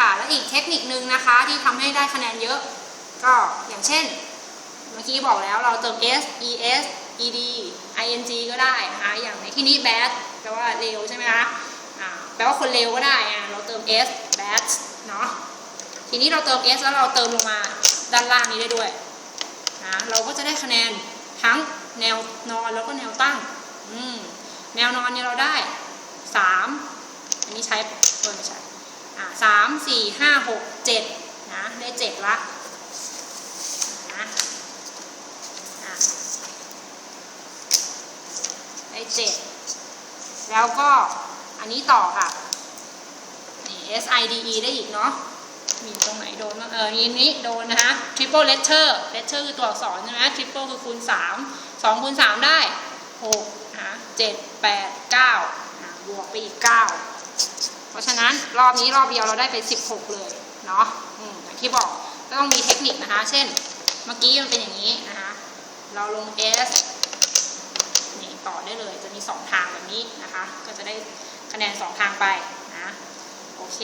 ค่ะ แล้วอีกเทคนิคนึงนะคะที่ทำให้ได้คะแนนเยอะ ก็อย่างเช่น เมื่อกี้บอกแล้วเราเติม s es ed ing ก็ได้นะคะอย่างในที่นี้ bad แปลว่าเร็วใช่ไหมคะแปลว่าคนเร็วก็ได้อะเราเติม s bad เนาะทีนี้เราเติม s แล้วเราเติมลงมาด้านล่างนี้ได้ด้วยนะเราก็จะได้คะแนนทั้งแนวนอนแล้วก็แนวตั้งอืแนวนอนเนี่ยเราได้สามอันนี้ใช้เออไม่ใช่ สามสี่ห้าหกเจ็ดนะได้เจ็ดละนะอะได้เจ็ดแล้วก็อันนี้ต่อค่ะนี่ S I D E ได้อีกเนาะมีตรงไหนโดนเออนี้นี้โดนนะคะ triple letter letter คือตัวอักษรใช่ไหม triple คือคูณสามสองคูณสามได้หกนะคะเจ็ดแปดเก้าอะบวกไปอีกเก้า ราะฉะนั้นรอบนี้รอบเดียวเราได้ไป 16 เลยเนาะอืมอย่างที่บอกก็ต้องมีเทคนิคนะคะ เช่น เมื่อกี้มันเป็นอย่างนี้นะคะ เราลง S นี่ต่อได้เลยจะมีสองทางแบบนี้นะคะ ก็จะได้คะแนนสองทางไปนะ โอเค